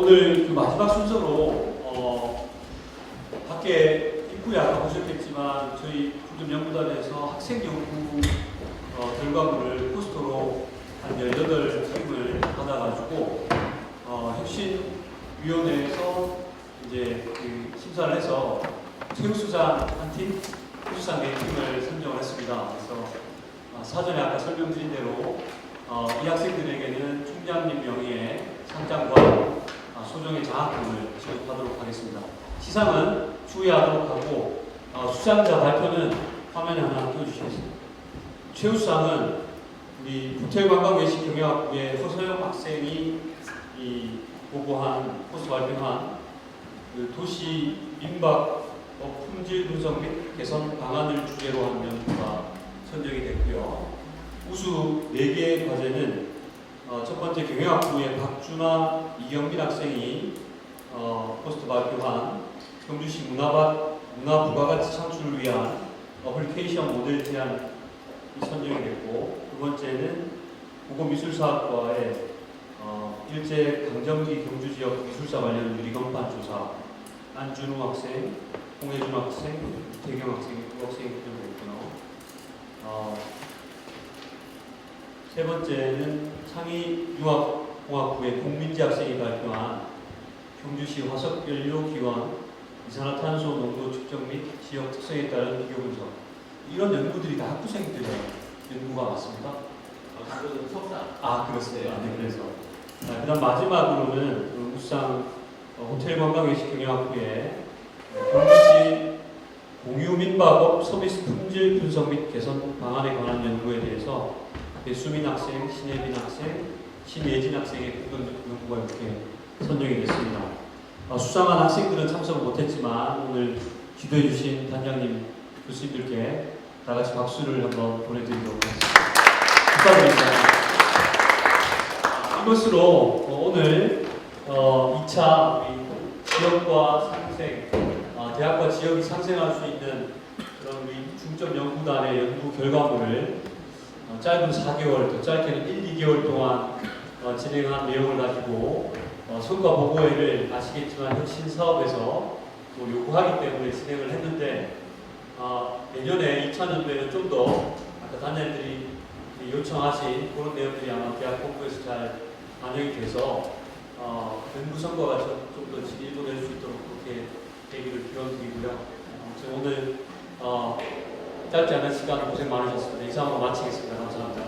오늘 그 마지막 순서로 어, 밖에 입구에 아까 보셨겠지만 저희 국정연구단에서 학생 연구 어, 결과물을 포스터로 한 18팀을 받아가지고 어, 혁신위원회에서 이제 그 심사를 해서 최우수상 한 팀, 우수상 네 팀을 선정을 했습니다. 그래서 어, 사전에 아까 설명드린 대로 어, 이 학생들에게는 총장님 명의의 상장과 아, 소정의 장학금을 지급하도록 하겠습니다. 시상은 추후에 하도록 하고 어, 수상자 발표는 화면에 하나 띄워주시겠습니다. 최우수상은 우리 호텔관광외식 경영학부의 허서영 학생이 이 보고한 포스트 발표한 그 도시 민박 어, 품질 분석 및 개선 방안을 주제로 한 연구가 선정이 됐고요. 우수 4개의 과제는 어, 첫 번째 경영학부의 박준아 이경민 학생이 어, 포스트 발표한 경주시 문화밭 문화 부가가치 창출을 위한 어플리케이션 모델 제안이 선정이 됐고 두 번째는 국어미술사학과의 어, 일제 강점기 경주 지역 미술사 관련 유리건판 조사 안준우 학생, 홍혜준 학생, 태경 학생, 두 학생이 선정됐고요. 어, 세 번째는 창의 융합공학부의 국민지 학생이 발표한 경주시 화석연료기관 이산화탄소 농도 측정 및 지역 특성에 따른 비교 분석 이런 연구들이 다 학부생들의 연구가 맞습니다. 그것은 석사. 아 그렇습니다. 네, 그래서 아, 그다음 마지막으로는 그 우상 어, 호텔 관광외식 경영학부의 경주시 공유민박업 서비스 품질 분석 및 개선 방안에 관한 연구에 대해서 배 수민 학생, 신예빈 학생, 신예진 학생의 부분 연구가 이렇게 선정이 됐습니다. 어, 수상한 학생들은 참석을 못했지만 오늘 기도해 주신 단장님 교수님들께 다 같이 박수를 한번 보내드리도록 하겠습니다. 축하드립니다. 이것으로 어, 오늘 어, 2차 우리 지역과 상생, 어, 대학과 지역이 상생할 수 있는 그런 우리 중점 연구단의 연구 결과물을 어, 짧은 4개월, 더 짧게는 1, 2개월 동안 어, 진행한 내용을 가지고 어, 성과 보고회를 아시겠지만 혁신 사업에서 또 요구하기 때문에 진행을 했는데 어, 내년에 2차년도에는 좀 더 아까 단장님들이 요청하신 그런 내용들이 아마 대학 본부에서 잘 반영이 돼서 어, 연구 성과가 좀더 진일보될 수 있도록 그렇게 얘기를 드려드리고요. 아무튼 오늘 어, 짧지 않은 시간 고생 많으셨습니다. 이상 한번 마치겠습니다. 감사합니다.